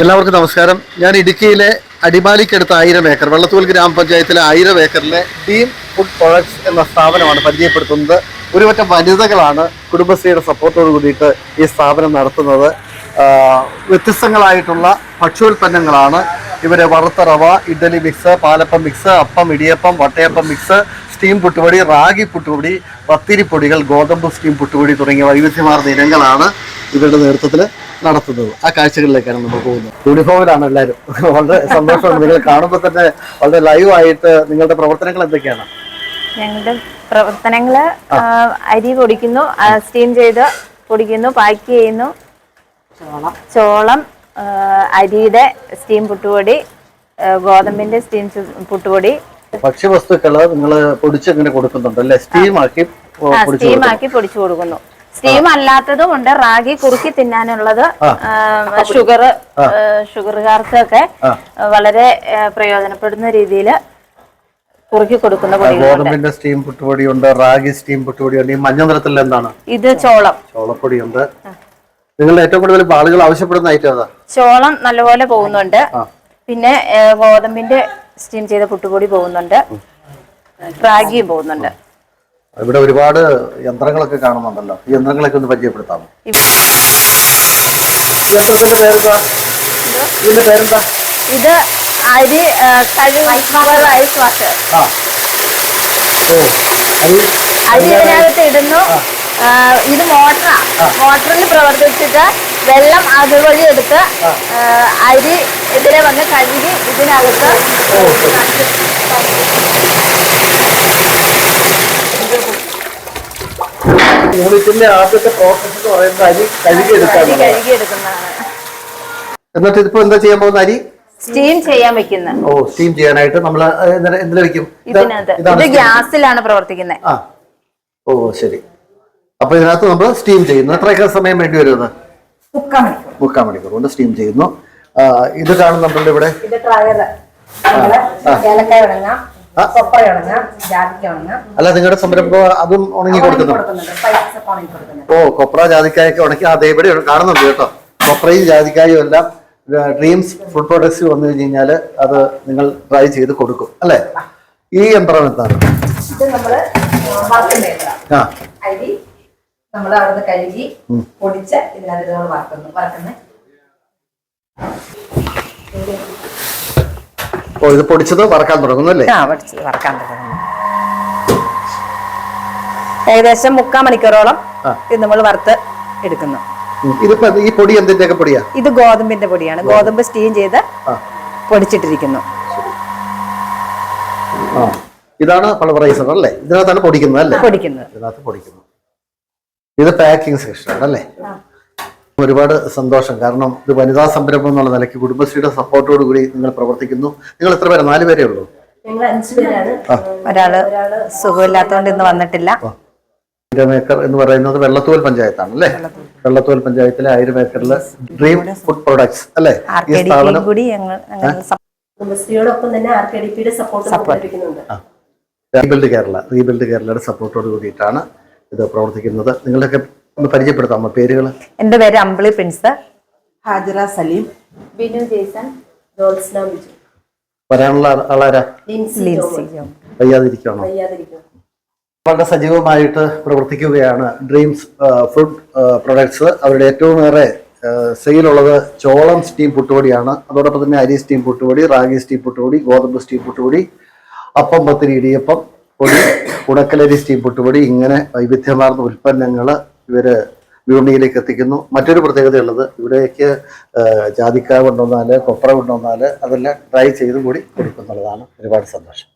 എല്ലാവർക്കും നമസ്കാരം. ഞാൻ ഇടുക്കിയിലെ അടിമാലിക്കടുത്ത് ആയിരം ഏക്കർ വെള്ളത്തൂൽ ഗ്രാമപഞ്ചായത്തിലെ ആയിരം ഏക്കറിലെ ഡീം ഫുഡ് പ്രൊഡക്ട്സ് എന്ന സ്ഥാപനമാണ് പരിചയപ്പെടുത്തുന്നത്. ഒരുപറ്റം വനിതകളാണ് കുടുംബശ്രീയുടെ സപ്പോർട്ടോട് കൂടിയിട്ട് ഈ സ്ഥാപനം നടത്തുന്നത്. വ്യത്യസ്തങ്ങളായിട്ടുള്ള ഭക്ഷ്യോൽപ്പന്നങ്ങളാണ്. ഇവരെ വറുത്ത റവ ഇഡ്ഡലി മിക്സ് പാലപ്പം മിക്സ് അപ്പം ഇടിയപ്പം വട്ടയപ്പം മിക്സ് സ്റ്റീം പുട്ടുപൊടി റാഗി പുട്ടുപൊടി പത്തിരിപ്പൊടികൾ ഗോതമ്പ് സ്റ്റീം പുട്ടുപൊടി തുടങ്ങിയ വൈവിധ്യമാർന്ന ഇനങ്ങളാണ്. ഇവരുടെ നേതൃത്വത്തിൽ നടത്തുന്നത്. ആ കാഴ്ചകളിലേക്കാണ് നമ്മൾ പോകുന്നത്. യൂണിഫോമിലാണ് എല്ലാവരും വളരെ സന്തോഷമാണ് നിങ്ങൾ കാണുമ്പോൾ തന്നെ വളരെ ലൈവ് ആയിട്ട് നിങ്ങളുടെ പ്രവർത്തനങ്ങൾ എന്തൊക്കെയാണ്? ഞങ്ങളുടെ പ്രവർത്തനങ്ങൾ അരി പൊടിക്കുന്നു സ്റ്റീം ചെയ്ത് പൊടിക്കുന്നു പാക്ക് ചെയ്യുന്നു. ചോളം. അരിയുടെ സ്റ്റീം പുട്ടുപൊടി ഗോതമ്പിന്റെ സ്റ്റീം പുട്ടുപൊടി. ഭക്ഷ്യവസ്തുക്കൾ നിങ്ങൾ പൊടിച്ചിങ്ങനെ കൊടുക്കുന്നുണ്ട് അല്ലെ? സ്റ്റീം ആക്കി പൊടിച്ച് സ്റ്റീം ആക്കി പൊടിച്ചു കൊടുക്കുന്നു. സ്റ്റീം അല്ലാത്തതും ഉണ്ട്. റാഗി കുറുക്കി തിന്നാനുള്ളത് ഷുഗർ ഷുഗറുകാർക്കൊക്കെ വളരെ പ്രയോജനപ്പെടുന്ന രീതിയിൽ കുറുക്കി കൊടുക്കുന്ന ഗോതമ്പിന്റെ സ്റ്റീം പുട്ടുപൊടിയുണ്ട് റാഗി സ്റ്റീം പുട്ടുപൊടിയുണ്ട് ഈ മഞ്ഞ നിറത്തിൽ എന്താണ്? ഇത് ചോളം. ചോളപ്പൊടിയുണ്ട്. നിങ്ങൾ ഏറ്റവും കൂടുതൽ ആളുകൾ ആവശ്യപ്പെടുന്ന ഐറ്റം അതാ ചോളം നല്ലപോലെ പോകുന്നുണ്ട്. പിന്നെ ഗോതമ്പിന്റെ സ്റ്റീം ചെയ്ത പുട്ടുപൊടി പോകുന്നുണ്ട്. റാഗിയും പോകുന്നുണ്ട്. ഇവിടെ ഒരുപാട് യന്ത്രങ്ങളൊക്കെ കാണുന്നുണ്ടല്ലോ. ഈ യന്ത്രങ്ങളൊക്കെ ഒന്ന് പരിചയപ്പെടുത്താം യന്ത്രത്തിന്റെ പേരെന്താ? ഇതിന്റെ പേരെന്താ? ഇത് അരി ഐസ് ഓ അരി ഇതിനകത്ത് ഇടുന്നു. ഇത് മോട്ടറാ. മോട്ടറിൽ പ്രവർത്തിച്ചിട്ട് വെള്ളം അതുവഴി എടുത്ത് അരി ഇതിനെ വന്ന് കഴുകി ഇതിനകത്ത് യൂണിറ്റിന്റെ ആദ്യത്തെ പ്രോസസ് എന്ന് പറയുന്നത് അരി കഴുകിയെടുക്കാൻ എന്നിട്ട് ഇതിപ്പോ എന്താ ചെയ്യാൻ പോകുന്ന അരി? സ്റ്റീം ചെയ്യാൻ വെക്കുന്ന ഓ സ്റ്റീം ചെയ്യാനായിട്ട് നമ്മൾ എന്തിനാ വെക്കും? ഇത് ഇതിനകത്ത്. ഇത് ഗ്യാസിലാണ് പ്രവർത്തിക്കുന്നത്. ആ. ഓ ശരി. അപ്പൊ ഇതിനകത്ത് നമ്മൾ സ്റ്റീം ചെയ്യുന്നു. എത്രയൊക്കെ സമയം വേണ്ടി വരുന്നത്? മുക്കാൽ മണിക്കൂർ. കൊണ്ട് സ്റ്റീം ചെയ്യുന്നു. ഇത് കാണുന്നുണ്ടല്ലോ ഇവിടെ. ഏലക്കായ ഉണങ്ങാം. അല്ല നിങ്ങളുടെ സംരംഭം അതും ഉണങ്ങി കൊടുക്കുന്നു കൊടുക്കുന്നുണ്ട്? ഓ കൊപ്ര ജാതിക്കായൊക്കെ ഉണക്കി ആ ഇവിടെ കാണുന്നുണ്ട് കേട്ടോ. കൊപ്രയും ജാതിക്കായും എല്ലാം ഡ്രീംസ് ഫുഡ് പ്രോഡക്ട്സ് വന്നു കഴിഞ്ഞ് കഴിഞ്ഞാൽ അത് നിങ്ങൾ ട്രൈ ചെയ്ത് കൊടുക്കും അല്ലേ? ഈ യന്ത്രം എന്താണ്. ആ നമ്മൾ അവിടുന്ന് കഴുകി പൊടിച്ച് ഇതിനകത്ത് നമ്മൾ വറക്കുന്നു. വറക്കുന്നത് ഓ ഇത് പൊടിച്ചത് വറക്കാൻ തുടങ്ങുന്നു അല്ലേ? ആ വറക്കാൻ തുടങ്ങുന്നു. ഏകദേശം മുക്കാൽ മണിക്കൂറോളം ഇത് നമ്മൾ വറുത്ത് എടുക്കുന്നു. ഇതിപ്പോ ഈ പൊടി എന്തിന്റെയൊക്കെ പൊടിയാ? ഇത് ഗോതമ്പിന്റെ പൊടിയാണ്. ഗോതമ്പ്. സ്റ്റീം ചെയ്ത് പൊടിച്ചിട്ടിരിക്കുന്നു. ഇതാണ് പൾവറൈസർ അല്ലേ? ഇതിനകത്താണ് പൊടിക്കുന്നത് അല്ലേ? പൊടിക്കുന്നത്. ഇതിനകത്ത് പൊടിക്കുന്നു. ഇത് പാക്കിംഗ് സെക്ഷൻ അല്ലേ? ഒരുപാട് സന്തോഷം. കാരണം ഇത് വനിതാ സംരംഭം എന്നുള്ള നിലയ്ക്ക് കുടുംബശ്രീയുടെ സപ്പോർട്ടോട് കൂടി നിങ്ങൾ പ്രവർത്തിക്കുന്നു. നിങ്ങൾ എത്ര പേര്? നാല് പേരേ ഉള്ളൂ. ഞങ്ങൾ അഞ്ചു പേരാണ്. ഒരാൾ സുഖമില്ലാത്തതുകൊണ്ട് ഇന്ന് വന്നിട്ടില്ല. ആയിരം ഏക്കർ എന്ന് പറയുന്നത് വെള്ളത്തോൽ പഞ്ചായത്താണ് അല്ലേ? വെള്ളത്തോൽ പഞ്ചായത്തിലെ ആയിരം ഏക്കറിൽ ഡ്രീം ഫുഡ് പ്രൊഡക്ട്സ് അല്ലേ? ഈ സ്ഥാപനം കൂടി കുടുംബശ്രീയോടൊപ്പം തന്നെ ആർ കെ ഡി പിയുടെ സപ്പോർട്ട് ലഭിക്കുന്നുണ്ട് റീബിൽഡ് കേരള റീബിൽഡ് കേരളയുടെ സപ്പോർട്ടോട് കൂടിയിട്ടാണ് ഇത് പ്രവർത്തിക്കുന്നത്. നിങ്ങളുടെയൊക്കെ ഒന്ന് പരിചയപ്പെടുത്താമോ പേരുകൾ എന്റെ പേര് അമ്പിളി പ്രിൻസ്. ഹാജറ സലീം. ബിനു ജേസൺ ജോത്സ്ന ബിജു. വരാനുള്ള ആളാരാ? ലിൻസി വളരെ സജീവമായിട്ട് പ്രവർത്തിക്കുകയാണ് ഡ്രീംസ് ഫുഡ് പ്രൊഡക്ട്സ്. അവരുടെ ഏറ്റവും ഏറെ സെയിലുള്ളത് ചോളം സ്റ്റീം പുട്ടുപൊടിയാണ്. അതോടൊപ്പം തന്നെ അരി സ്റ്റീം പുട്ടുപൊടി റാഗി സ്റ്റീം പുട്ടുപൊടി ഗോതമ്പ് സ്റ്റീം പുട്ടുപൊടി അപ്പം പത്തിരി ഇടിയപ്പം പൊടി ഉണക്കലരി സ്റ്റീം പുട്ടുപൊടി ഇങ്ങനെ വൈവിധ്യമാർന്ന ഉൽപ്പന്നങ്ങൾ ഇവർ വിപണിയിലേക്ക് എത്തിക്കുന്നു. മറ്റൊരു പ്രത്യേകതയുള്ളത് ഇവിടേക്ക് ജാതിക്ക കൊണ്ടുവന്നാൽ കൊപ്ര കൊണ്ടുവന്നാൽ അതെല്ലാം ട്രൈ ചെയ്തും കൂടി കൊടുക്കുന്നുള്ളതാണ് ഒരുപാട് സന്തോഷം.